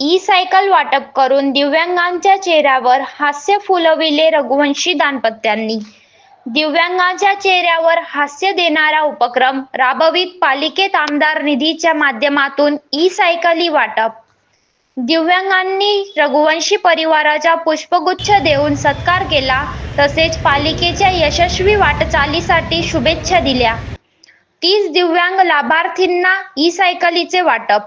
E cycle वाटप करून दिव्यांगांच्या चेहऱ्यावर हास्य फुलविले रघुवंशी दाम्पत्यांनी. दिव्यांगांच्या चेहऱ्यावर हास्य देणारा उपक्रम राबवित पालिकेत आमदार निधीच्या माध्यमातून ई सायकली वाटप. दिव्यांगांनी रघुवंशी परिवाराचा पुष्पगुच्छ देऊन सत्कार केला तसेच पालिकेच्या यशस्वी वाटचालीसाठी शुभेच्छा दिल्या. तीस दिव्यांग लाभार्थींना ई सायकलीचे वाटप.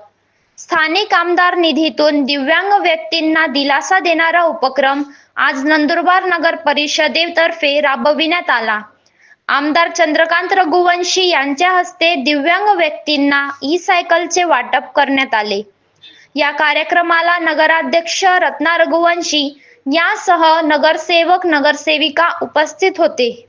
स्थानिक आमदार निधीतून दिव्यांग व्यक्तींना दिलासा देणारा उपक्रम आज नंदुरबार नगर परिषदेतर्फे राबविण्यात आला. आमदार चंद्रकांत रघुवंशी यांच्या हस्ते दिव्यांग व्यक्तींना ई सायकलचे वाटप करण्यात आले. या कार्यक्रमाला नगराध्यक्ष रत्ना रघुवंशी यासह नगरसेवक नगरसेविका उपस्थित होते.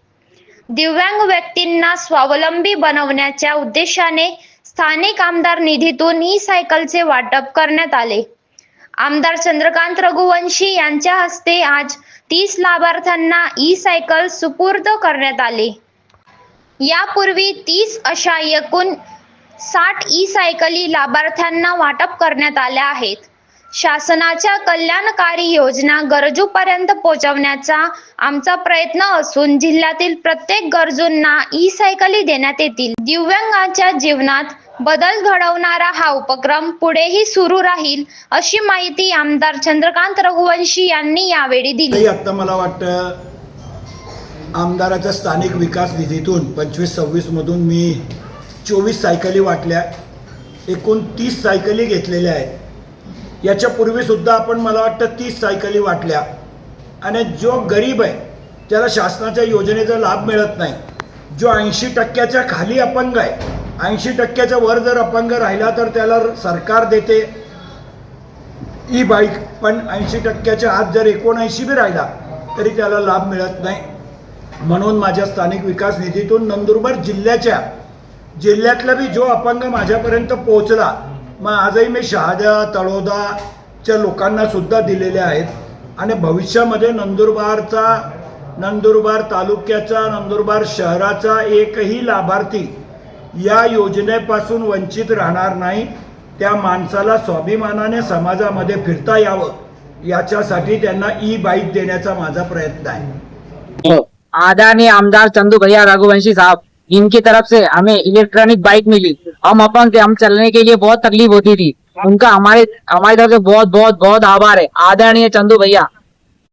दिव्यांग व्यक्तींना स्वावलंबी बनवण्याच्या उद्देशाने स्थानिक आमदार निधीतून ई सायकलचे वाटप करण्यात आले. आमदार चंद्रकांत रघुवंशी यांच्या हस्ते आज तीस लाभार्थ्यांना ई सायकल सुपूर्द करण्यात आले. यापूर्वी तीस अशा एकूण साठ ई सायकली लाभार्थ्यांना वाटप करण्यात आल्या आहेत. शासनाच्या कल्याणकारी योजना गरजूपर्यंत पोहोचवण्याचा आमचा प्रयत्न असून जिल्ह्यातील प्रत्येक गरजूंना ई सायकली देण्यात येतील. दिव्यांगाच्या जीवनात बदल घडवणारा हा उपक्रम पुढेही सुरू राहील अशी माहिती आमदार चंद्रकांत रघुवंशी यांनी यावेळी दिली. आता आत्ता मला वाटतं आमदाराच्या स्थानिक विकास निधीतून पंचवीस सव्वीसमधून मी चोवीस सायकली वाटल्या एकूण तीस सायकली घेतलेल्या आहेत. याच्यापूर्वीसुद्धा आपण मला वाटतं तीस सायकली वाटल्या. आणि जो गरीब आहे त्याला शासनाच्या योजनेचा लाभ मिळत नाही. जो ऐंशी टक्क्याच्या खाली अपंग आहे ऐंशी टक्क्याच्या वर जर अपंग राहिला तर त्याला सरकार देते. ई बाईक पण ऐंशी टक्क्याच्या आत जर एकोणऐंशी बी राहिला तरी त्याला लाभ मिळत नाही. म्हणून माझ्या स्थानिक विकास निधीतून नंदुरबार जिल्ह्याच्या जिल्ह्यातला बी जो अपंग माझ्यापर्यंत पोहोचला मग आजही मी शहादा तळोदाच्या लोकांना सुद्धा दिलेले आहेत. आणि भविष्यामध्ये नंदुरबारचा नंदुरबार तालुक्याचा नंदुरबार शहराचा एकही लाभार्थी या योजनेपासून वंचित राहणार नाही त्या माणसाला स्वाभिमानाने समाजामध्ये फिरता यावं याच्यासाठी त्यांना ई बाईक देण्याचा माझा प्रयत्न आहे. आदरणीय आमदार चंदू भैया रघुवंशी साहब इनकी तरफ से हमें इलेक्ट्रॉनिक बाइक मिली। हम अपन थे हम चलने के लिए बहुत तकलीफ होती थी। उनका हमारे हमारी तरफ से बहुत बहुत बहुत आभार है। आदरणीय चंदू भैया